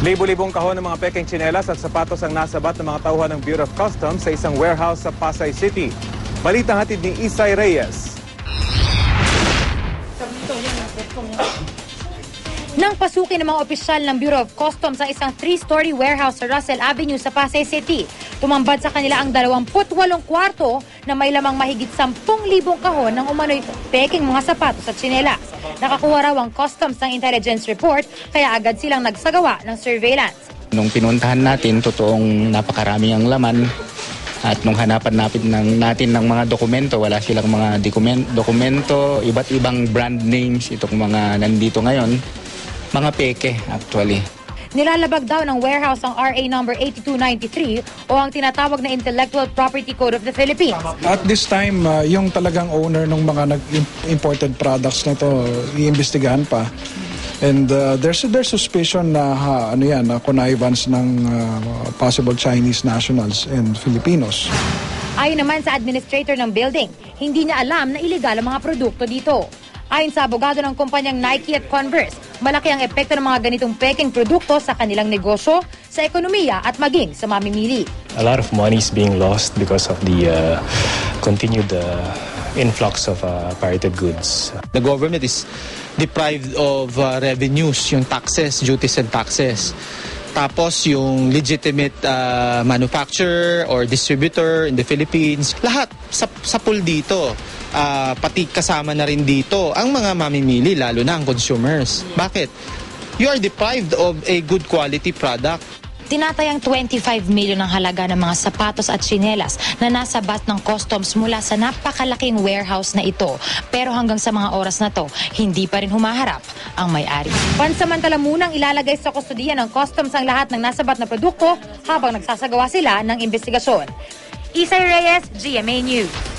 Libo-libong kahon ng mga peking tsinelas at sapatos ang nasabat ng mga tauhan ng Bureau of Customs sa isang warehouse sa Pasay City. Balita hatid ni Isay Reyes. Nang pasukin ng mga opisyal ng Bureau of Customs ang isang three-story warehouse sa Russell Avenue sa Pasay City, tumambad sa kanila ang 28 kwarto na may lamang mahigit 10,000 kahon ng umano'y peking mga sapatos at tsinelas. Nakakuha raw ang customs ng intelligence report kaya agad silang nagsagawa ng surveillance. Nung pinuntahan natin, totoong napakarami ang laman. At nung hanapan natin ng, natin ng mga dokumento, wala silang mga dokumen, dokumento, iba't ibang brand names itong mga nandito ngayon. Mga peke actually. Nilalabag daw ng warehouse ang RA number 8293 o ang tinatawag na Intellectual Property Code of the Philippines. At this time, uh, yung talagang owner ng mga nag-imported products na to, iimbestigahan pa. And uh, there's there's suspicion na ha, ano yan, na connivance ng uh, possible Chinese nationals and Filipinos. Ayon naman sa administrator ng building, hindi niya alam na iligal ang mga produkto dito. Ayon sa abogado ng kumpanyang Nike at Converse, malaki ang epekto ng mga ganitong peking produkto sa kanilang negosyo, sa ekonomiya at maging sa mamimili. a lot of money is being lost because of the uh, continued uh, influx of uh, pirated goods. The government is deprived of uh, revenues, yung taxes, duties and taxes. Tapos yung legitimate uh, manufacturer or distributor in the Philippines, lahat sa, sa pool dito. Uh, pati kasama na rin dito ang mga mamimili, lalo na ang consumers. Bakit? You are deprived of a good quality product. Tinatayang 25 million ang halaga ng mga sapatos at tsinelas na nasa bat ng customs mula sa napakalaking warehouse na ito. Pero hanggang sa mga oras na to, hindi pa rin humaharap ang may-ari. Pansamantala munang ilalagay sa kustodiya ng customs ang lahat ng nasabat na produkto habang nagsasagawa sila ng investigasyon. Isay Reyes, GMA News.